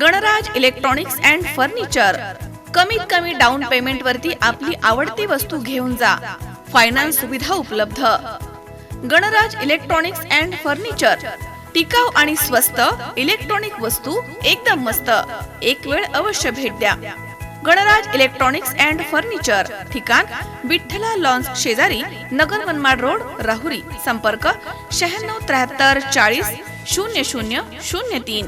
Ganraj electronics and furniture कमीत कमी down payment वरती आपली आवडती वस्तू घेऊन जा. फायनान्स सुविधा उपलब्ध. गणराज इलेक्ट्रॉनिक्स अँड फर्निचर टिकाव आणि स्वस्त इलेक्ट्रॉनिक वस्तू एकदम मस्त. एक वेळ अवश्य भेट द्या. गणराज इलेक्ट्रॉनिक्स अँड फर्निचर ठिकाण विठ्ठला लॉन्स शेजारी नगर मनमाड रोड राहुरी. संपर्क शहाण्णव त्र्याहत्तर चाळीस शून्य शून्य शून्य तीन.